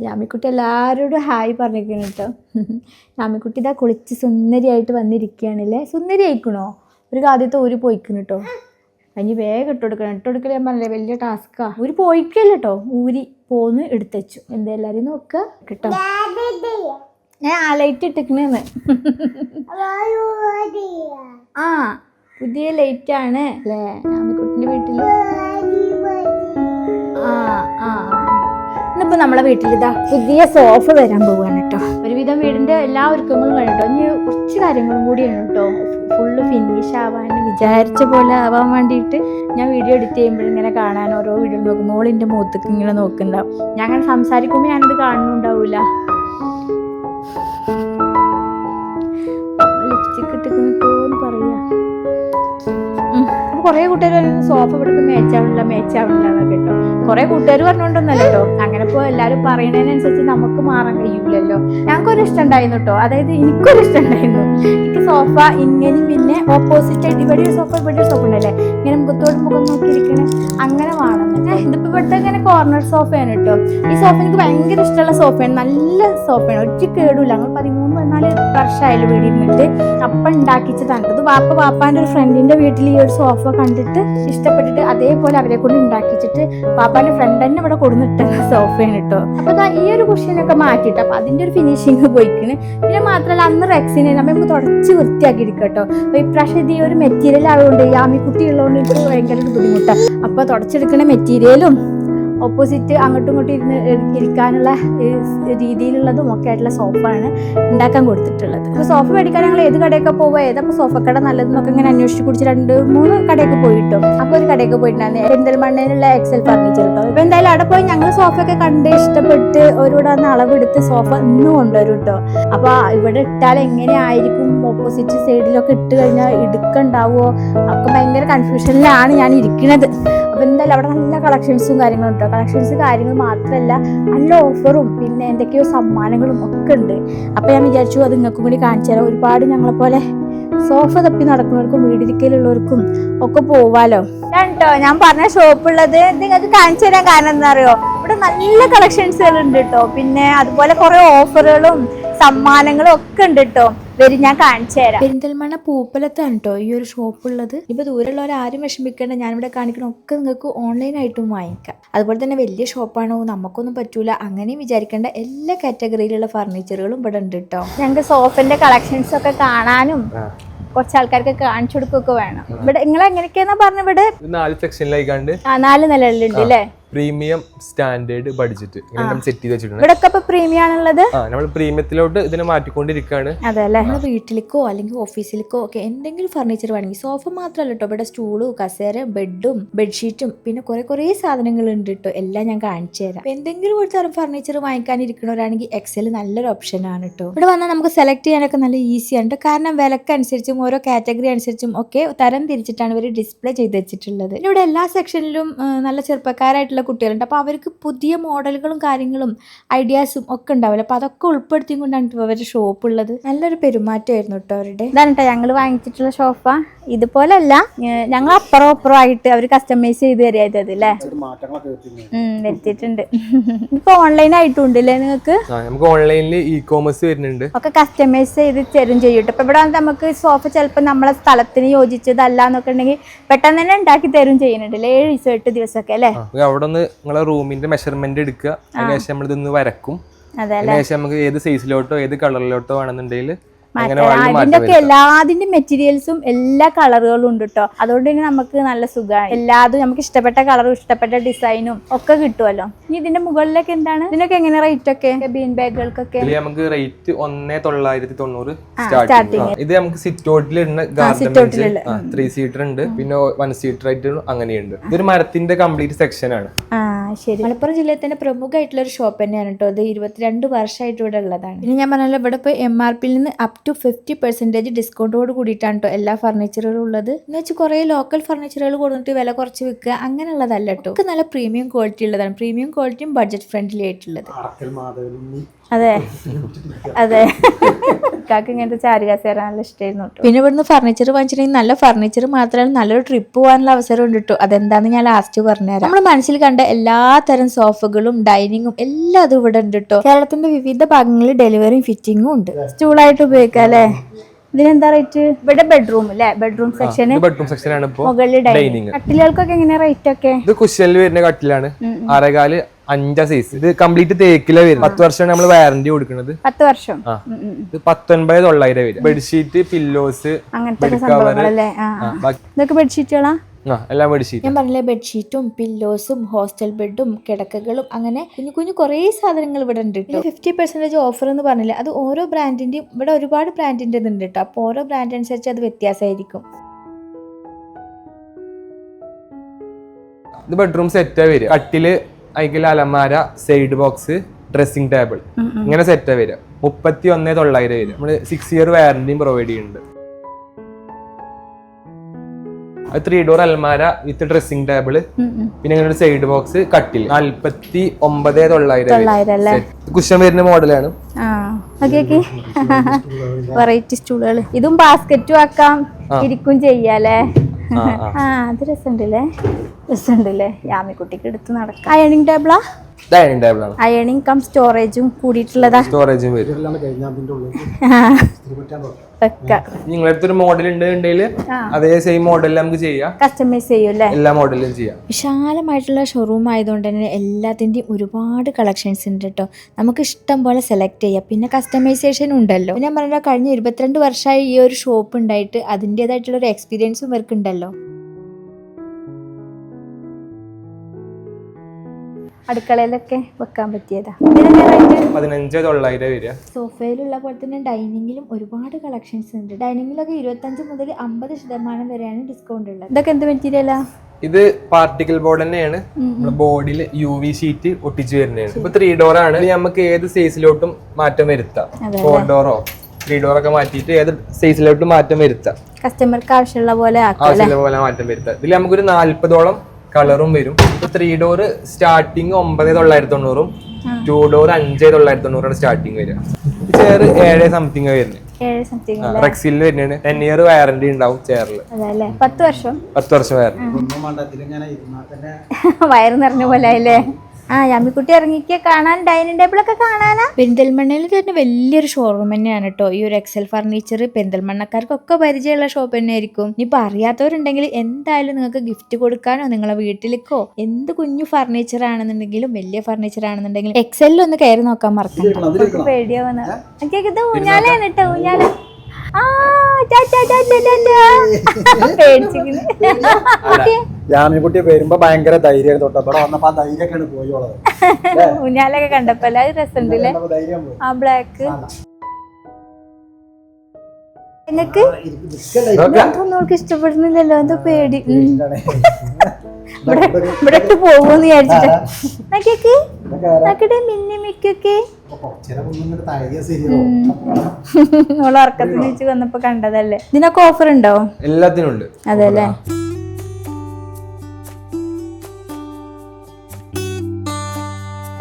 യാമിക്കുട്ടി എല്ലാവരോടും ഹായ് പറഞ്ഞിരിക്കണം കേട്ടോ. യാമിക്കുട്ടി ഇതാ കുളിച്ച് സുന്ദരിയായിട്ട് വന്നിരിക്കുകയാണല്ലേ? സുന്ദരി ആയിക്കണോ? ഒരു ആദ്യത്തെ ഒരു പോയിക്കണം കേട്ടോ. അതിന് വേഗം ഇട്ട് കൊടുക്കണം. ഇട്ട് കൊടുക്കൽ ഞാൻ പറഞ്ഞില്ലേ വലിയ ടാസ്ക്കാണ് ഒരു പോയിക്കല്ലോ ഊരി പോന്ന് എന്താ എല്ലാവരും നോക്കുക കേട്ടോ. ഞാൻ ആ ലൈറ്റ് ഇട്ടിക്കണേന്ന് ആ പുതിയ ലൈറ്റ് ആണ്. അല്ലേ? കുട്ടിന്റെ വീട്ടിൽ ആ ആ ഇന്നിപ്പോ നമ്മളെ വീട്ടിൽ ഇതാ പുതിയ സോഫ വരാൻ പോവാണ് കേട്ടോ ഒരുവിധം വീടിന്റെ എല്ലാ ഒരുക്കങ്ങളും കഴിഞ്ഞിട്ടോ. ഇനി കുറച്ച് കാര്യങ്ങളും കൂടി കൂടിയാണ് കേട്ടോ ഫുള്ള് ഫിനിഷ് ആവാൻ വിചാരിച്ച പോലെ ആവാൻ വേണ്ടിയിട്ട് ഞാൻ വീഡിയോ എഡിറ്റ് ചെയ്യുമ്പോൾ ഇങ്ങനെ കാണാൻ ഓരോ വീഡിയോ നോക്കുമ്പോൾ മോളിന്റെ മുഖത്തേക്ക് ഇങ്ങനെ നോക്കുന്നുണ്ടാവും. ഞാൻ അങ്ങനെ സംസാരിക്കുമ്പോൾ ഞാനത് കാണുന്നുണ്ടാവില്ല കുറേ കൂട്ടുകാർ സോഫ ഇവിടേക്ക് മേച്ചാവണില്ല മേച്ചാവണില്ല കേട്ടോ. കുറെ കൂട്ടുകാർ പറഞ്ഞുകൊണ്ടൊന്നല്ല കേട്ടോ അങ്ങനെ ഇപ്പോൾ എല്ലാവരും പറയണതിനനുസരിച്ച് നമുക്ക് മാറാൻ കഴിയൂലല്ലോ. ഞങ്ങൾക്കൊരു ഇഷ്ടം ഉണ്ടായിരുന്നു കേട്ടോ. അതായത് എനിക്കൊരു ഇഷ്ടം ഉണ്ടായിരുന്നു. എനിക്ക് സോഫ ഇങ്ങനെയും പിന്നെ ഓപ്പോസിറ്റ് ആയിട്ട് ഇവിടെ ഒരു സോഫ ഇവിടെ ഒരു സോഫ ഉണ്ടല്ലേ? ഇങ്ങനെ മുഖത്തോട് മുഖം നോക്കിയിരിക്കണേ. അങ്ങനെ വേണം. ഏഹ് ഇതിപ്പോൾ ഇവിടുത്തെ ഇങ്ങനെ കോർണർ സോഫയാണ് കേട്ടോ. ഈ സോഫ എനിക്ക് ഭയങ്കര ഇഷ്ടമുള്ള സോഫയാണ്. നല്ല സോഫയാണ്. ഒറ്റ കേടില്ല ഞങ്ങൾ പതിമൂന്ന് പതിനാല് വർഷമായാലും വീട് ഇരുന്നിട്ട് അപ്പം ഉണ്ടാക്കിച്ചതാണ്. ഇത് വാപ്പ വാപ്പാന്റെ ഒരു ഫ്രണ്ടിന്റെ വീട്ടിൽ ഈ ഒരു സോഫ കണ്ടിട്ട് ഇഷ്ടപ്പെട്ടിട്ട് അതേപോലെ അവരെ കൊണ്ട് ഉണ്ടാക്കിച്ചിട്ട് പാപ്പാന്റെ ഫ്രണ്ട് തന്നെ ഇവിടെ കൊടുന്നിട്ട സോഫയാണ് കേട്ടോ അപ്പൊ ദാ ഈ ഒരു കുഷ്യനൊക്കെ മാറ്റിയിട്ട് അപ്പൊ അതിന്റെ ഒരു ഫിനിഷിങ് പോയിക്കണ്. പിന്നെ മാത്രമല്ല അന്ന് റെക്സിനെ നമുക്ക് തുടച്ച് വൃത്തിയാക്കി എടുക്കാം കേട്ടോ അപ്പൊ ഇപ്രാവശ്യം ഇത് ഈ ഒരു മെറ്റീരിയൽ ആയതുകൊണ്ട് ഈ ആമിക്കുട്ടി ഉള്ളതുകൊണ്ട് എനിക്ക് ഭയങ്കര ബുദ്ധിമുട്ടാണ് അപ്പൊ തുടച്ചെടുക്കുന്ന മെറ്റീരിയലും ഓപ്പോസിറ്റ് അങ്ങോട്ടും ഇങ്ങോട്ടും ഇരുന്ന് ഇരിക്കാനുള്ള രീതിയിലുള്ളതും ഒക്കെ ആയിട്ടുള്ള സോഫയാണ് ഉണ്ടാക്കാൻ കൊടുത്തിട്ടുള്ളത്. അപ്പോൾ സോഫ മേടിക്കാൻ ഞങ്ങൾ ഏത് കടയൊക്കെ പോകുക ഏതപ്പോൾ സോഫക്കട നല്ലതെന്നൊക്കെ ഇങ്ങനെ അന്വേഷിച്ച് കുടിച്ച് രണ്ട് മൂന്ന് കടയൊക്കെ പോയിട്ടോ. അപ്പോൾ ഒരു കടയൊക്കെ പോയിട്ടുണ്ടായിരുന്നു. പെരിന്തൽമണ്ണയിലുള്ള എക്സൽ ഫർണിച്ചർ കേട്ടോ അപ്പോൾ എന്തായാലും അവിടെ പോയി ഞങ്ങൾ സോഫയൊക്കെ കണ്ട് ഇഷ്ടപ്പെട്ട് ഒരുവിടെ വന്ന് അളവെടുത്ത് സോഫ ഇന്ന് കൊണ്ടുവരും കേട്ടോ അപ്പോൾ ഇവിടെ ഇട്ടാൽ എങ്ങനെയായിരിക്കും? ഓപ്പോസിറ്റ് സൈഡിലൊക്കെ ഇട്ട് കഴിഞ്ഞാൽ ഇടുക്കുണ്ടാവുമോ ഒക്കെ ഭയങ്കര കൺഫ്യൂഷനിലാണ് ഞാൻ ഇരിക്കുന്നത് അപ്പോൾ എന്തായാലും അവിടെ നല്ല കളക്ഷൻസും കാര്യങ്ങളും ഉണ്ട്. കളക്ഷൻസ് കാര്യങ്ങൾ മാത്രമല്ല നല്ല ഓഫറും പിന്നെ എന്തൊക്കെയോ സമ്മാനങ്ങളും ഒക്കെ ഉണ്ട്. അപ്പോൾ ഞാൻ വിചാരിച്ചു അത് നിങ്ങൾക്കും കൂടി കാണിച്ചു തരാം. ഒരുപാട് ഞങ്ങളെപ്പോലെ സോഫ തപ്പി നടക്കുന്നവർക്കും വീടിരിക്കലുള്ളവർക്കും ഒക്കെ പോവാലോ. കേട്ടോ ഞാൻ പറഞ്ഞ ഷോപ്പുള്ളത് നിങ്ങൾക്ക് കാണിച്ചു തരാൻ കാരണം എന്താ അറിയോ? ഇവിടെ നല്ല കളക്ഷൻസുകൾ ഉണ്ട് കേട്ടോ പിന്നെ അതുപോലെ കുറെ ഓഫറുകളും സമ്മാനങ്ങളും ഒക്കെ ഉണ്ട് കേട്ടോ വരും. ഞാൻ കാണിച്ചു തരാം. പെരിന്തൽമണ്ണ പൂപ്പലത്താണ് കേട്ടോ ഈ ഒരു ഷോപ്പ് ഉള്ളത് ഇപ്പൊ ദൂരെയുള്ളവർ ആരും വിഷമിക്കേണ്ട. ഞാനിവിടെ കാണിക്കണ ഒക്കെ നിങ്ങൾക്ക് ഓൺലൈനായിട്ടും വാങ്ങിക്കാം. അതുപോലെ തന്നെ വലിയ ഷോപ്പാണോ? നമുക്കൊന്നും പറ്റൂല. അങ്ങനെയും വിചാരിക്കേണ്ട. എല്ലാ കാറ്റഗറിയിലുള്ള ഫർണിച്ചറുകളും ഇവിടെ ഉണ്ട് കേട്ടോ ഞങ്ങൾക്ക് സോഫിന്റെ കളക്ഷൻസ് ഒക്കെ കാണാനും കുറച്ച് ആൾക്കാർക്ക് കാണിച്ചു കൊടുക്കുകയൊക്കെ വേണം. ഇവിടെ നിങ്ങൾ എങ്ങനെയൊക്കെയാന്നാ പറഞ്ഞ ഇവിടെ നാല് സെക്ഷനിലായിക്കാണ്ട് ആ നാല് നിലകളിലുണ്ട് അല്ലേ പ്രീമിയം സ്റ്റാൻഡേർഡ് ബഡ്ജറ്റ്. സെറ്റ് ചെയ്ത് വെച്ചിട്ടുണ്ട്. ഇവിടെ പ്രീമിയം ആണുള്ളത് ആ നമ്മൾ പ്രീമിയത്തിലോട്ട് ഇതിനെ മാറ്റിക്കൊണ്ടിരിക്കുകയാണ് അതല്ലേ അല്ലേ? നമ്മൾ വീട്ടിലേക്കോ അല്ലെങ്കിൽ ഓഫീസിലേക്കോ ഒക്കെ എന്തെങ്കിലും ഫർണിച്ചർ വേണമെങ്കിൽ സോഫ മാത്രമല്ല കേട്ടോ. ഇവിടെ സ്റ്റൂളും കസേര ബെഡും ബെഡ്ഷീറ്റും പിന്നെ കുറെ കുറെ സാധനങ്ങൾ ഉണ്ട് കേട്ടോ. എല്ലാം ഞാൻ കാണിച്ചു തരാം. എന്തെങ്കിലും ഒരു തരം ഫർണിച്ചർ വാങ്ങിക്കാനിരിക്കണവരാണെങ്കിൽ എക്സൽ നല്ലൊരു ഓപ്ഷൻ ആണ് കേട്ടോ. ഇവിടെ വന്നാൽ നമുക്ക് സെലക്ട് ചെയ്യാനൊക്കെ നല്ല ഈസിയാണ് കേട്ടോ. കാരണം വിലക്കനുസരിച്ചും ഓരോ കാറ്റഗറി അനുസരിച്ചും ഒക്കെ തരം തിരിച്ചിട്ടാണ് ഇവർ ഡിസ്പ്ലേ ചെയ്ത് വെച്ചിട്ടുള്ളത്. ഇവിടെ എല്ലാ സെക്ഷനിലും നല്ല ചെറുപ്പക്കാരായിട്ടുള്ള കുട്ടികളുണ്ട്. അപ്പോൾ അവർക്ക് പുതിയ മോഡലുകളും കാര്യങ്ങളും ഐഡിയാസും ഒക്കെ ഉണ്ടാവില്ല? അപ്പോൾ അതൊക്കെ ഉൾപ്പെടുത്തിയും കൊണ്ടാണ് ഇപ്പോൾ അവരുടെ ഷോപ്പ് ഉള്ളത്. നല്ലൊരു പെരുമാറ്റമായിരുന്നു കേട്ടോ അവരുടെ. ഇതാണ് കേട്ടോ ഞങ്ങൾ വാങ്ങിച്ചിട്ടുള്ള സോഫ ഇതുപോലല്ല അല്ല ഞങ്ങൾ അപ്പുറം അപ്പുറം ആയിട്ട് അവർ കസ്റ്റമൈസ് ചെയ്ത് തരായത് അല്ലേ വരുത്തിയിട്ടുണ്ട്. ഇപ്പൊ ഓൺലൈൻ ആയിട്ടുണ്ട് അല്ലേ നിങ്ങൾക്ക്? നമുക്ക് ഓൺലൈനിൽ ഇ കോമേഴ്സ് വരുന്നുണ്ട്. ഒക്കെ കസ്റ്റമൈസ് ചെയ്ത് തരും ചെയ്യും ട്ടോ. ഇപ്പൊ ഇവിടെ നമുക്ക് സോഫ ചിലപ്പോൾ നമ്മളെ സ്ഥലത്തിന് യോജിച്ചതല്ല എന്നൊക്കെ ഉണ്ടെങ്കിൽ പെട്ടെന്ന് തന്നെ ഉണ്ടാക്കി തരും ചെയ്യുന്നുണ്ട് ഏഴ് ദിവസം എട്ട് ദിവസമൊക്കെ അല്ലേ അവിടെ നിന്ന് നിങ്ങളെ റൂമിന്റെ മെഷർമെന്റ് എടുക്കുക. അതിനുശേഷം നമ്മൾ ഇതൊന്ന് വരക്കും. അതിനുശേഷം നമുക്ക് ഏത് സൈസിലോട്ടോ ഏത് കളറിലോട്ടോ വേണമെന്നുണ്ടെങ്കിൽ അതിന്റെ ഒക്കെ എല്ലാതിന്റെ മെറ്റീരിയൽസും എല്ലാ കളറുകളും ഉണ്ട് കേട്ടോ അതുകൊണ്ട് തന്നെ നമുക്ക് നല്ല സുഖമാണ് എല്ലാതും നമുക്ക് ഇഷ്ടപ്പെട്ട കളറും ഇഷ്ടപ്പെട്ട ഡിസൈനും ഒക്കെ കിട്ടുമല്ലോ ഇനി ഇതിന്റെ മുകളിലൊക്കെ എന്താണ്? ഇതിനൊക്കെ എങ്ങനെ റേറ്റ് ഒക്കെ? ബീൻ ബാഗുകൾക്കൊക്കെ നമുക്ക് റേറ്റ് ഒന്നേ തൊള്ളായിരത്തി തൊണ്ണൂറ് സ്റ്റാർട്ടിങ് ഇത് നമുക്ക് സിറ്റ് ഔട്ടിൽ ഇടുന്ന. ഗാർഡൻ ത്രീ സീറ്റർ ഉണ്ട്. പിന്നെ വൺ സീറ്റർ ആയിട്ട് അങ്ങനെയുണ്ട്. ഇതൊരു മരത്തിന്റെ കംപ്ലീറ്റ് സെക്ഷൻ ആണ്. ശരി. മലപ്പുറം ജില്ലയിൽ തന്നെ പ്രമുഖമായിട്ടുള്ള ഒരു ഷോപ്പ് തന്നെയാണ് കേട്ടോ ഇത് ഇരുപത്തിരണ്ട് വർഷമായിട്ട് ഇവിടെ ഉള്ളതാണ്. ഇനി ഞാൻ പറഞ്ഞല്ലോ ഇവിടെ ഇപ്പോൾ എം ആർ പിയിൽ നിന്ന് അപ് ടു ഫിഫ്റ്റി പെർസെന്റേജ് ഡിസ്കൗണ്ടോട് കൂടിയിട്ടാണ് കേട്ടോ എല്ലാ ഫർണിച്ചറുകളും ഉള്ളത്. എന്ന് വെച്ചാൽ കുറേ ലോക്കൽ ഫർണിച്ചറുകൾ കൊടുത്തിട്ട് വില കുറച്ച് വിൽക്കുക അങ്ങനെയുള്ളതല്ല കേട്ടോ നല്ല പ്രീമിയം ക്വാളിറ്റി ഉള്ളതാണ്. പ്രീമിയം ക്വാളിറ്റിയും ബഡ്ജറ്റ് ഫ്രണ്ട്ലി ആയിട്ടുള്ളത്. അതെ. അതെ. കാക്ക ഇങ്ങനത്തെ ചാരുകസേര നല്ല ഇഷ്ടമായിരുന്നു പിന്നെ ഇവിടുന്ന് ഫർണിച്ചർ വാങ്ങിച്ചിട്ടുണ്ടെങ്കിൽ നല്ല ഫർണിച്ചർ മാത്രമല്ല നല്ലൊരു ട്രിപ്പ് പോകാനുള്ള അവസരം ഉണ്ട് കേട്ടോ. അതെന്താന്ന് ഞാൻ ലാസ്റ്റ് പറഞ്ഞുതരാം. നമ്മുടെ മനസ്സിൽ കണ്ട എല്ലാ തരം സോഫകളും ഡൈനിങ്ങും എല്ലാം അതും ഇവിടെ ഉണ്ട് കേട്ടോ. കേരളത്തിന്റെ വിവിധ ഭാഗങ്ങളിൽ ഡെലിവറിയും ഫിറ്റിങ്ങും ഉണ്ട്. സ്റ്റൂളായിട്ട് ഉപയോഗിക്കാം അല്ലേ? ഇതിനെന്താ റേറ്റ് ഇവിടെ ബെഡ്റൂം അല്ലേ ബെഡ്റൂം സെക്ഷന് ബെഡ്റൂം സെക്ഷൻ ആണ് ഇപ്പോ. മുകളിൽ ഡൈനിങ്. ഡൈനിങ് കട്ടിലുകൾക്കൊക്കെ എങ്ങനെയാ റേറ്റ് ഒക്കെ? ഇത് കുഷ്യനിൽ വരുന്ന കട്ടിലാണ്. ആറേകാൽ അഞ്ചാ സൈസ് ഇത് കംപ്ലീറ്റ് തേക്കിലെ വരും പത്ത് വർഷമാണ് നമ്മൾ വാറന്റി കൊടുക്കുന്നത്. പത്ത് വർഷം. ഇത് പത്തൊൻപത് തൊള്ളായിരം വരും. ബെഡ്ഷീറ്റ് പില്ലോസ് ഇതൊക്കെ ബെഡ്ഷീറ്റുകളാ എല്ലാം ബെഡ്ഷീറ്റ് ഞാൻ പറഞ്ഞില്ലേ ബെഡ്ഷീറ്റും പില്ലോസും ഹോസ്റ്റൽ ബെഡും കിടക്കകളും അങ്ങനെ കുഞ്ഞു കുഞ്ഞു കുറേ സാധനങ്ങൾ ഇവിടെ ഉണ്ട് കേട്ടോ ഫിഫ്റ്റി പെർസെന്റേജ് ഓഫർ എന്ന് പറഞ്ഞില്ല? അത് ഓരോ ബ്രാൻഡിന്റെയും ഇവിടെ ഒരുപാട് ബ്രാൻഡിന്റെ ഉണ്ട് കേട്ടോ അപ്പോൾ ഓരോ ബ്രാൻഡ് അനുസരിച്ച് അത് വ്യത്യാസമായിരിക്കും. ഇത് ബെഡ്റൂം സെറ്റാ വരും കട്ടിൽ അതിൽ അലമാര സൈഡ് ബോക്സ് ഡ്രസ്സിംഗ് ടേബിൾ ഇങ്ങനെ സെറ്റ് വരിക. മുപ്പത്തി ഒന്നേ തൊള്ളായിരം വരും. നമ്മൾ സിക്സ് ഇയർ വാറന്റിയും പ്രൊവൈഡ് ചെയ്യുന്നുണ്ട്. അത് ത്രീ ഡോർ അലമാര വിത്ത് ഡ്രസ്സിംഗ് ടേബിൾ പിന്നെ ഇങ്ങനെ ഒരു സൈഡ് ബോക്സ് കട്ടിൽ നാല്പത്തി ഒമ്പതേ തൊള്ളായിരം കുഷൻ വരുന്ന മോഡലാണ് ആ ഓക്കെ ഓക്കെ വെറൈറ്റി സ്റ്റൂളുകൾ ഇതും ബാസ്ക്കറ്റും ആക്കാം. ഇരിക്കും ചെയ്യാലേ ആ ആ. ആ അത് രസമുണ്ടല്ലേ? രസമുണ്ടല്ലേ? യാമിക്കുട്ടിക്ക് എടുത്ത് നടക്കാം. അയണിങ് ടേബിളാ ഡൈനിങ് ടേബിൾ ആണ്. അയണിങ് കം സ്റ്റോറേജും കൂടിയിട്ടുള്ളതാ. സ്റ്റോറേജും വരും. വെക്കാം. നിങ്ങളുടെ അടുത്തൊരു മോഡൽ ഉണ്ട് ഉണ്ടെങ്കിൽ അതേ സെയിം മോഡൽ നമുക്ക് ചെയ്യാം. കസ്റ്റമൈസ് ചെയ്യും എല്ലാ മോഡലും ചെയ്യാം. വിശാലമായിട്ടുള്ള ഷോറൂം ആയതുകൊണ്ട് തന്നെ എല്ലാത്തിന്റെയും ഒരുപാട് കളക്ഷൻസ് ഉണ്ട് കേട്ടോ നമുക്ക് ഇഷ്ടം പോലെ സെലക്ട് ചെയ്യാം. പിന്നെ കസ്റ്റമൈസേഷൻ ഉണ്ടല്ലോ. ഞാൻ പറഞ്ഞ കഴിഞ്ഞ ഇരുപത്തിരണ്ട് വർഷമായി ഈ ഒരു ഷോപ്പ് ഉണ്ടായിട്ട് അതിന്റെതായിട്ടുള്ള ഒരു എക്സ്പീരിയൻസും ഇവർക്ക് ഉണ്ടല്ലോ. അടുക്കളയിലൊക്കെ വെക്കാൻ പറ്റിയതാ? പതിനഞ്ചോ തൊള്ളായിരം വരിക. സോഫയിലുള്ള പോലെ തന്നെ ഡൈനിങ്ങിലും ഒരുപാട് കളക്ഷൻസ് ഉണ്ട്. ഡൈനിങ്ങിലൊക്കെ ഇരുപത്തഞ്ച് മുതൽ അമ്പത് ശതമാനം വരെയാണ് ഡിസ്കൗണ്ട് ഉള്ളത്. ഇതൊക്കെ എന്ത് മെറ്റീരിയലാ ഇത് പാർട്ടിക്കൽ ബോർഡ് തന്നെയാണ്. നമ്മുടെ ബോർഡിൽ യു വി ഷീറ്റ് ഒട്ടിച്ചു വരുന്നതാണ്. ഇപ്പൊ ത്രീ ഡോർ ആണ്. നമുക്ക് ഏത് സൈസിലോട്ടും മാറ്റം വരുത്താം. ഫോർ ഡോറോ ത്രീ ഡോർ ഒക്കെ മാറ്റിയിട്ട് ഏത് സൈസിലോട്ടും മാറ്റം വരുത്താം. കസ്റ്റമർക്ക് ആവശ്യമുള്ള പോലെ ആവശ്യമുള്ള പോലെ മാറ്റം വരുത്താം. ഇതിൽ നമുക്കൊരു നാല്പതോളം കളറും വരും. ത്രീ ഡോർ സ്റ്റാർട്ടിങ് ഒമ്പത് തൊള്ളായിരത്തി തൊണ്ണൂറും ടു ഡോർ അഞ്ച് തൊള്ളായിരത്തി തൊണ്ണൂറാണ് സ്റ്റാർട്ടിങ് വരിക. ചെയർ ഏഴ് സംതിങ് വരുന്നത് റെക്സിൽ വരുന്നതാണ്. ടെൻ ഇയർ വാറന്റി ഉണ്ടാവും ചെയറിൽ പത്ത് വർഷം? പത്ത് വർഷം വാറന്റി വയറ് നിറഞ്ഞ പോലെ ആയില്ലേ? ആ യമ്മിക്കുട്ടി ഇറങ്ങിക്ക കാണാൻ ഡൈനിങ് ടേബിൾ ഒക്കെ കാണാനാ? പെരിന്തൽമണ്ണയിൽ തന്നെ വലിയൊരു ഷോറൂം തന്നെയാണ് കേട്ടോ ഈ ഒരു എക്സൽ ഫർണിച്ചർ പെന്തൽമണ്ണക്കാർക്കൊക്കെ പരിചയമുള്ള ഷോപ്പ് തന്നെ ആയിരിക്കും ഇനിയിപ്പോൾ അറിയാത്തവരുണ്ടെങ്കിൽ എന്തായാലും നിങ്ങൾക്ക് ഗിഫ്റ്റ് കൊടുക്കാനോ നിങ്ങളെ വീട്ടിലേക്കോ എന്ത് കുഞ്ഞു ഫർണിച്ചർ ആണെന്നുണ്ടെങ്കിലും വലിയ ഫർണിച്ചർ ആണെന്നുണ്ടെങ്കിലും എക്സലിൽ ഒന്ന് കയറി നോക്കാൻ മറക്കണ്ട. പേടിയാവുന്ന. ഊഞ്ഞാലാണ് കേട്ടോ ഊഞ്ഞാല. യാമിൻകുട്ടി വരുമ്പോ ഭയങ്കര ധൈര്യം തൊട്ടത്തോടെ വന്നപ്പോ ആ ധൈര്യമൊക്കെയാണ് പോയോളത് ഊഞ്ഞാലൊക്കെ കണ്ടപ്പോ അല്ലേ? അത് രസമുണ്ടല്ലേ ആ ബ്ലാക്ക് നിങ്ങക്ക് നോക്കാം. ഇതൊന്നും അവൾക്ക് ഇഷ്ടപ്പെടുന്നില്ലല്ലോ എന്തോ പേടി. ഇവിടെ ഇവിടെ ഇട്ട് പോകുമെന്ന് വിചാരിച്ചിട്ട്. നോക്കിയേക്ക്. നോക്കട്ടെ മിന്നി മിക്കൊക്കെ. നമ്മൾ ഉറക്കത്തിന് വെച്ച് വന്നപ്പോ കണ്ടതല്ലേ. ഇതിനൊക്കെ ഓഫർ ഉണ്ടോ? എല്ലാത്തിനും ഉണ്ട്. അതെ അല്ലേ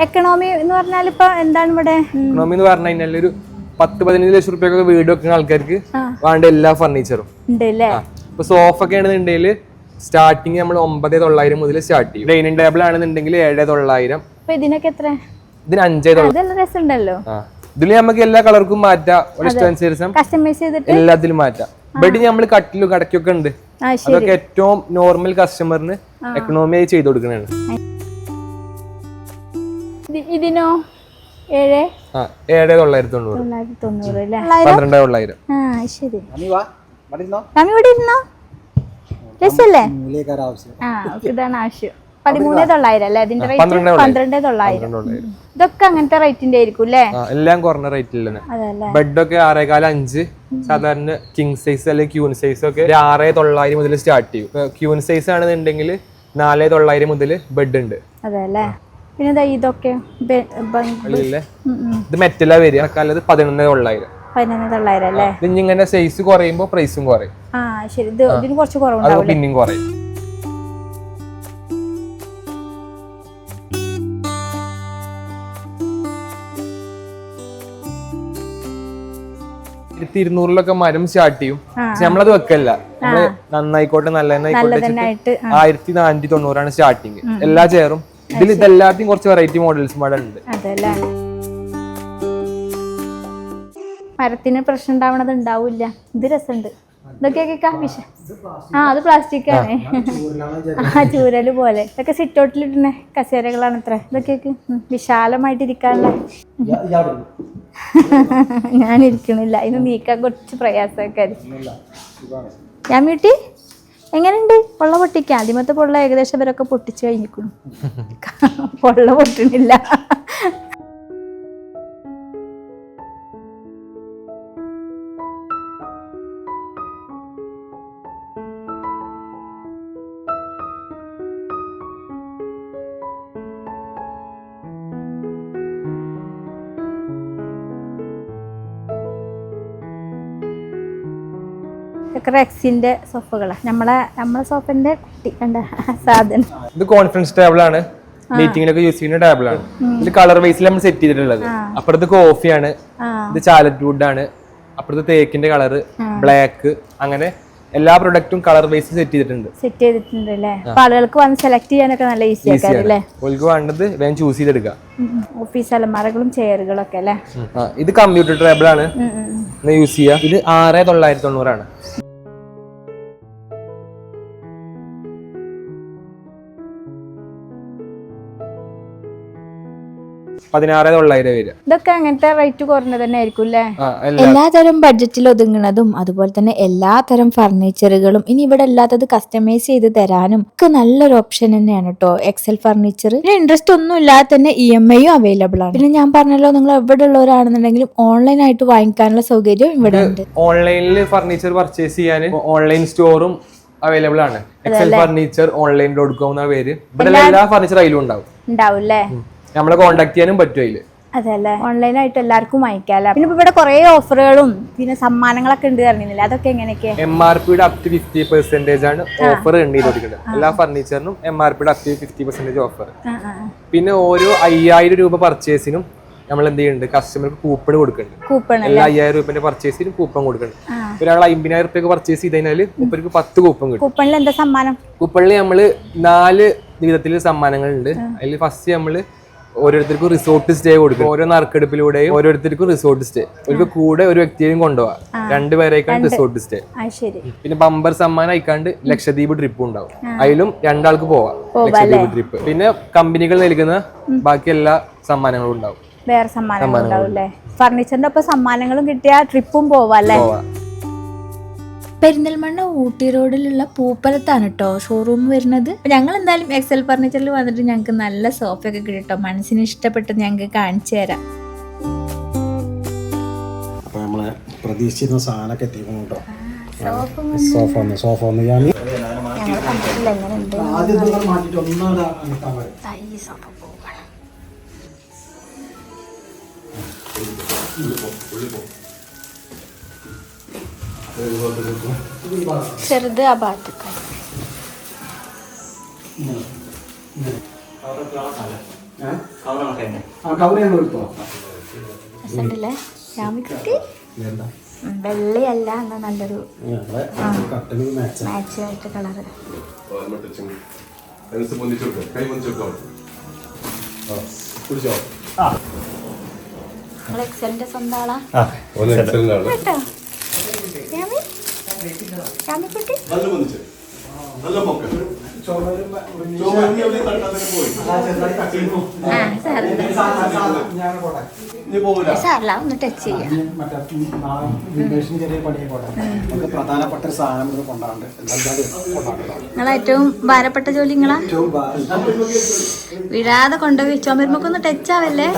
എക്കണോമി എന്ന് പറഞ്ഞാൽ ഇപ്പൊ എന്താണ് ഇവിടെ. എക്കണോമി എന്ന് പറഞ്ഞു കഴിഞ്ഞാൽ ഒരു പത്ത് പതിനഞ്ച് ലക്ഷം റുപ്യൊക്കെ വീട് വെക്കുന്ന ആൾക്കാർക്ക്. വേണ്ട എല്ലാ ഫർണിച്ചറും ഇപ്പൊ സോഫ ഒക്കെ ആണെന്നുണ്ടെങ്കിൽ സ്റ്റാർട്ടിങ് നമ്മൾ ഒമ്പത് തൊള്ളായിരം മുതൽ സ്റ്റാർട്ട് ചെയ്യും. ഡൈനിങ് ടേബിൾ ആണെന്നുണ്ടെങ്കിൽ ഏഴ് തൊള്ളായിരം. ഇതിനൊക്കെ എത്ര? ഇതിന് അഞ്ചേ തൊള്ളായിരം. ഇതിൽ നമുക്ക് എല്ലാ കളർക്കും മാറ്റാം. ചെയ്തിട്ട്? എല്ലാത്തിലും മാറ്റാം. ബെഡ് നമ്മൾ കട്ടിലും കടക്കൊക്കെ ഉണ്ട്. അതൊക്കെ ഏറ്റവും നോർമൽ കസ്റ്റമറിന് എക്കണോമി ആയി ചെയ്ത് കൊടുക്കുന്നതാണ്. ഇതിനോ? ഏഴ് തൊള്ളായിരത്തി തൊണ്ണൂറ് തൊള്ളായിരത്തി തൊണ്ണൂറ് അല്ലേ? പന്ത്രണ്ട് തൊള്ളായിരം. ആ ശരി. നമ്മ ഇവിടെ ഇരുന്നോ രസല്ലേ? മൂലിയേക്കാർ ആവശ്യം. ആ ഇതാണ് ആവശ്യം. പതിമൂന്ന് തൊള്ളായിരം അല്ലേ? അതിന്റെ റേറ്റ് പന്ത്രണ്ട് തൊള്ളായിരം. ഇതൊക്കെ അങ്ങനത്തെ റേറ്റിന്റെ ആയിരിക്കും അല്ലേ? ആ എല്ലാം കുറഞ്ഞ അതല്ലേ ബെഡൊക്കെ ആറേകാല അഞ്ച്. സാധാരണ കിങ് സൈസ് അല്ലെങ്കിൽ ക്യൂൻ സൈസ് ഒക്കെ ആറേ തൊള്ളായിരം മുതൽ സ്റ്റാർട്ട് ചെയ്യും. ക്യൂൻ സൈസ് ആണെന്നുണ്ടെങ്കിൽ നാലേ തൊള്ളായിരം മുതൽ ബെഡ് ഉണ്ട് അതല്ലേ പിന്നെ ദാ ഇതൊക്കെ. ഇത് മെറ്റലാ വരിക. പതിനൊന്ന് തൊള്ളായിരം പതിനൊന്ന് തൊള്ളായിരം അല്ലേ? ഇങ്ങനെ സൈസ് പ്രൈസും കുറയും. ആ ശരി. ഇത് ഇതിന് കുറച്ച് അത് കുറവുണ്ടാവും പിന്നെയും കുറയും. ആയിരത്തി ഇരുന്നൂറിലൊക്കെ മരം സ്റ്റാർട്ട് ചെയ്യും. പക്ഷെ നമ്മളത് വെക്കല്ല. നമ്മൾ നന്നായിക്കോട്ടെ നല്ല ആയിക്കോട്ടെ ആയിരത്തി നാനൂറ്റി തൊണ്ണൂറാണ് സ്റ്റാർട്ടിങ് എല്ലാ ചെയറും ഇതിൽ ഇതെല്ലാത്തിനും കുറച്ച് വെറൈറ്റി മോഡൽസ് ഉണ്ട് മരത്തിന് പ്രശ്നം ഉണ്ടാവണത് ഉണ്ടാവില്ല. ഇത് രസമുണ്ട്. ഇതൊക്കെ കേൾക്കാം വിഷ ആ അത് പ്ലാസ്റ്റിക് ആണ്. ആ ചൂരൽ പോലെ. ഇതൊക്കെ സിറ്റൗട്ടിലിടുന്ന കസേരകളാണ് അത്ര ഇതൊക്കെ വിശാലമായിട്ടിരിക്കാനുള്ള ഞാൻ ഇരിക്കണില്ല ഇത് നീക്കാൻ കുറച്ച് പ്രയാസമൊക്കെ ഞാൻ വീട്ടി എങ്ങനെയുണ്ട് പൊള്ള പൊട്ടിക്ക. ആദ്യമത്തെ പൊള്ള ഏകദേശം ഇവരൊക്കെ പൊട്ടിച്ചു കഴിഞ്ഞിരിക്കുന്നു. പൊള്ള പൊട്ടണില്ല. റെക്സിന്റെ സോഫകളാണ് നമ്മളെ നമ്മളെ സോഫന്റെ കുട്ടി കണ്ട? സാധനം. ഇത് കോൺഫറൻസ് ടേബിൾ ആണ്. മീറ്റിംഗിലൊക്കെ യൂസ് ചെയ്യുന്ന ടേബിൾ ആണ്. ഇത് കളർ വൈസിൽ നമ്മൾ സെറ്റ് ചെയ്തിട്ടുള്ളത്. അപ്പുറത്ത് കോഫിയാണ് ഇത് ചാലറ്റ് വുഡ് ആണ്. അപ്പുറത്ത് തേക്കിന്റെ കളർ ബ്ലാക്ക് അങ്ങനെ എല്ലാ പ്രൊഡക്റ്റും കളർ വൈസ് സെറ്റ് ചെയ്തിട്ടുണ്ട്. സെറ്റ് ചെയ്തിട്ടുണ്ട് അല്ലേ? ആളുകൾക്ക് വന്ന് സെലക്ട് ചെയ്യാനൊക്കെ നല്ല ഈസി ആക്കാറ് അല്ലേ? ഓൾക്ക് വേണ്ടത് വേഗം ചൂസ് ചെയ്തെടുക്കുക ഓഫീസ് അലമാരകളും ചെയറുകളും ഒക്കെ അല്ലേ ഇത് കമ്പ്യൂട്ടർ ടേബിൾ ആണ്. യൂസ് ചെയ്യാം. ഇത് ആറ് തൊള്ളായിരത്തി തൊണ്ണൂറാണ്. പതിനാറ് തൊള്ളായിരം വരിക ഇതൊക്കെ അങ്ങനത്തെ റേറ്റ് കുറഞ്ഞത് തന്നെ ആയിരിക്കും അല്ലേ എല്ലാതരം ബഡ്ജറ്റിൽ ഒതുങ്ങുന്നതും അതുപോലെ തന്നെ എല്ലാതരം ഫർണിച്ചറുകളും ഇനി ഇവിടെ അല്ലാത്തത് കസ്റ്റമൈസ് ചെയ്ത് തരാനും ഒക്കെ നല്ലൊരു ഓപ്ഷൻ തന്നെയാണ് കേട്ടോ എക്സൽ ഫർണിച്ചർ ഇൻട്രസ്റ്റ് ഒന്നും ഇല്ലാതെ തന്നെ ഇ എം ഐയും അവൈലബിൾ ആണ്. പിന്നെ ഞാൻ പറഞ്ഞല്ലോ നിങ്ങൾ എവിടെ ഉള്ളവരാണെന്നുണ്ടെങ്കിലും ഓൺലൈൻ ആയിട്ട് വാങ്ങിക്കാനുള്ള സൗകര്യം ഇവിടെ ഉണ്ട്. ഓൺലൈനിൽ ഫർണിച്ചർ പർച്ചേസ് ചെയ്യാൻ ഓൺലൈൻ സ്റ്റോറും അവൈലബിൾ ആണ്. Excel furniture online dot com എന്ന പേര്. ഇവിടെ എല്ലാ ഫർണിച്ചർ അതിലും ഉണ്ടാവും. ഉണ്ടാവും അല്ലേ നമ്മളെ കോൺടാക്ട് ചെയ്യാനും പറ്റും അതിൽ. അതെല്ലേ? ഓൺലൈനായിട്ട് എല്ലാവർക്കും വാങ്ങിക്കാല്ലേ? പിന്നെ ഇവിടെ കുറെ ഓഫറുകളും പിന്നെ സമ്മാനങ്ങളൊക്കെ ഉണ്ട് പറഞ്ഞില്ലേ? അതൊക്കെ എങ്ങനെയൊക്കെ? എം ആർ പിയുടെ അപ് ടു ഫിഫ്റ്റി പെർസെന്റേജ് ആണ് ഓഫർ ഉണ്ട് ചെയ്തിരിക്കുന്നത് എല്ലാ ഫർണിച്ചറിനും എം ആർ പിയുടെ up to fifty percentage offer. പിന്നെ ഓരോ അയ്യായിരം രൂപ പർച്ചേസിനും നമ്മൾ എന്ത് ചെയ്യുന്നുണ്ട്? കസ്റ്റമർക്ക് കൂപ്പൺ കൊടുക്കുന്നുണ്ട്. കൂപ്പൺ എല്ലാ അയ്യായിരം രൂപന്റെ പർച്ചേസിനും കൂപ്പൺ കൊടുക്കുന്നുണ്ട്. ഒരാൾ അമ്പതിനായിരം രൂപ പർച്ചേസ് ചെയ്ത് കഴിഞ്ഞാൽ മുപ്പർക്ക് പത്ത് കൂപ്പൺ കിട്ടും. കൂപ്പണിൽ എന്താ സമ്മാനം? കൂപ്പണിൽ നമ്മൾ നാല് വിധത്തിൽ സമ്മാനങ്ങളുണ്ട്. അതിൽ ഫസ്റ്റ് നമ്മൾ ഓരോരുത്തർക്കും റിസോർട്ട് സ്റ്റേ കൊടുക്കും. ഓരോ നറുക്കെടുപ്പിലൂടെയും ഓരോരുത്തർക്കും റിസോർട്ട് സ്റ്റേ ഒരു കൂടെ ഒരു വ്യക്തിയെയും കൊണ്ടുപോവാം രണ്ടുപേരേക്കാണ് റിസോർട്ട് സ്റ്റേ ആ ശരി. പിന്നെ ബമ്പർ സമ്മാനം അയക്കാണ്ട് ലക്ഷദ്വീപ് ട്രിപ്പ് ഉണ്ടാവും. അതിലും രണ്ടാൾക്ക് പോവാം. ലക്ഷദ്വീപ് ട്രിപ്പ് പിന്നെ കമ്പനികൾ നൽകുന്ന ബാക്കി എല്ലാ സമ്മാനങ്ങളും ഉണ്ടാവും. വേറെ സമ്മാനങ്ങളും ഉണ്ടാവും അല്ലേ? ഫർണിച്ചറിന്റെ ഒപ്പം സമ്മാനങ്ങളും കിട്ടിയ ട്രിപ്പും പോവാ അല്ലേ? പോവാം. പെരിന്തൽമണ്ണ ഊട്ടി റോഡിലുള്ള പൂപ്പലത്താണ് കേട്ടോ ഷോറൂം വരുന്നത് ഞങ്ങൾ എന്തായാലും എക്സൽ ഫർണിച്ചറിൽ വന്നിട്ട് ഞങ്ങൾക്ക് നല്ല സോഫയൊക്കെ കിട്ടും കേട്ടോ മനസ്സിന് ഇഷ്ടപ്പെട്ട് ഞങ്ങൾക്ക് കാണിച്ചു തരാം അപ്പൊ നമ്മളെ പ്രതീക്ഷിച്ചിരുന്ന സാധനമൊക്കെ എത്തിക്കണം കേട്ടോ സോഫ ഒന്ന് സോഫ ഒന്ന് ഞാൻ ആദ്യം മാറ്റിയിട്ട് ഒന്നാമത് ചെറുത് ആ ഭാഗത്തേക്ക് രസമുണ്ടല്ലേ? വെള്ളയല്ല എന്നാ നല്ലൊരു മാച്ച് ആയിട്ട് കളറ് എക്സലിന്റെ സ്വന്തം ആളാ. കേട്ടോ? ആ സാറില്ല സാറില്ല ഒന്ന് ടച്ച് ചെയ്യാം. പ്രധാനപ്പെട്ട സാധനം കൊണ്ടാണ്ട് നിങ്ങളെ ഏറ്റവും ഭാരപ്പെട്ട ജോലി നിങ്ങളാ? വിടാതെ കൊണ്ടുപോയി ചുമരുമൊക്കെ ടച്ച് ആവല്ലേ?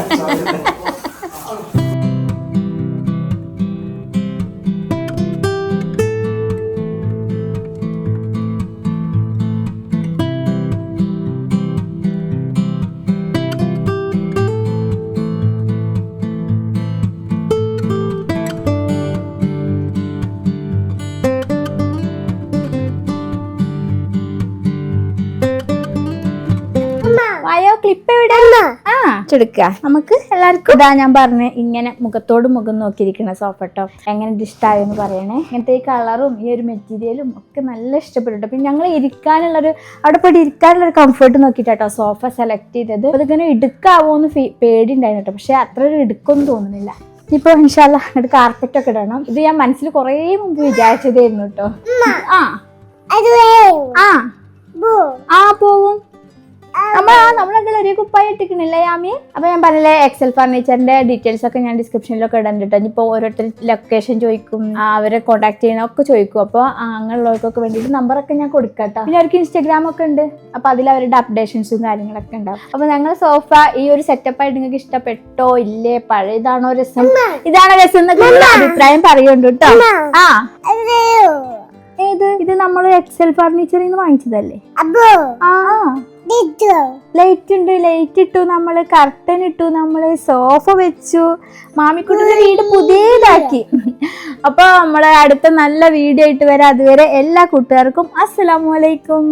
കൊടുക്കുക നമുക്ക് എല്ലാവർക്കും ഇതാ ഞാൻ പറഞ്ഞ ഇങ്ങനെ മുഖത്തോട് മുഖം നോക്കിയിരിക്കുന്ന സോഫ ടോപ്പ് എങ്ങനെ ഇഷ്ടമായെന്ന് പറയണേ. ഇങ്ങനത്തെ ഈ കളറും ഈ ഒരു മെറ്റീരിയലും ഒക്കെ നല്ല ഇഷ്ടപ്പെട്ടു പിന്നെ ഞങ്ങൾ ഇരിക്കാനുള്ളൊരു അവിടെ പോയിട്ട് ഇരിക്കാനുള്ളൊരു കംഫർട്ട് നോക്കിയിട്ടാട്ടോ സോഫ സെലക്ട് ചെയ്തത്. അതിങ്ങനെ ഇടുക്കാവോ എന്ന് പേടി ഉണ്ടായിരുന്നു കേട്ടോ. പക്ഷെ അത്ര ഒരു ഇടുക്കൊന്നും തോന്നുന്നില്ല. ഇപ്പൊ ഇൻഷാല്ല എന്നിട്ട് കാർപ്പറ്റ് ഒക്കെ ഇടണം. ഇത് ഞാൻ മനസ്സിൽ കുറേ മുമ്പ് വിചാരിച്ചതായിരുന്നു കേട്ടോ. ആ. ആ പോവും. നമ്മൾ ആ നമ്മളെന്തായാലും ഒരു കുപ്പായി ഇട്ടിക്കണില്ലേ യാമി? അപ്പൊ ഞാൻ പറഞ്ഞില്ലേ എക്സൽ ഫർണിച്ചറിന്റെ ഡീറ്റെയിൽസ് ഒക്കെ ഞാൻ ഡിസ്ക്രിപ്ഷനിലൊക്കെ ഇടണ്ടിട്ടോ. കേട്ടോ ഇനിയിപ്പോ ഓരോരുത്തർ ലൊക്കേഷൻ ചോദിക്കും അവരെ കോൺടാക്ട് ചെയ്യണ ഒക്കെ ചോദിക്കും. അപ്പോൾ അങ്ങനെയുള്ളവർക്കൊക്കെ വേണ്ടിയിട്ട് നമ്പറൊക്കെ ഞാൻ കൊടുക്കട്ടോ. പിന്നെ അവർക്ക് ഇൻസ്റ്റാഗ്രാം ഒക്കെ ഉണ്ട്. അപ്പൊ അതിൽ അവരുടെ അപ്ഡേഷൻസും കാര്യങ്ങളൊക്കെ ഉണ്ടാവും. അപ്പൊ ഞങ്ങൾ സോഫ ഈ ഒരു സെറ്റപ്പ് ആയിട്ട് നിങ്ങൾക്ക് ഇഷ്ടപ്പെട്ടോ ഇല്ലേ പഴയതാണോ രസം? ഇതാണോ രസം എന്നൊക്കെ അഭിപ്രായം പറയുന്നുണ്ട് കേട്ടോ ആ. ഏത്? ഇത് നമ്മൾ എക്സൽ ഫർണിച്ചറിൽ നിന്ന് വാങ്ങിച്ചതല്ലേ? ആ. ലൈറ്റ് ഉണ്ട്? ലൈറ്റ് ഇട്ടു നമ്മൾ കർട്ടൻ ഇട്ടു നമ്മൾ സോഫ വെച്ചു. മാമിക്കുട്ടിന്റെ വീട് പുതിയതാക്കി. അപ്പൊ നമ്മളെ അടുത്ത നല്ല വീഡിയോ ആയിട്ട് വരാം. അതുവരെ എല്ലാ കൂട്ടുകാർക്കും അസ്സലാമു അലൈക്കും.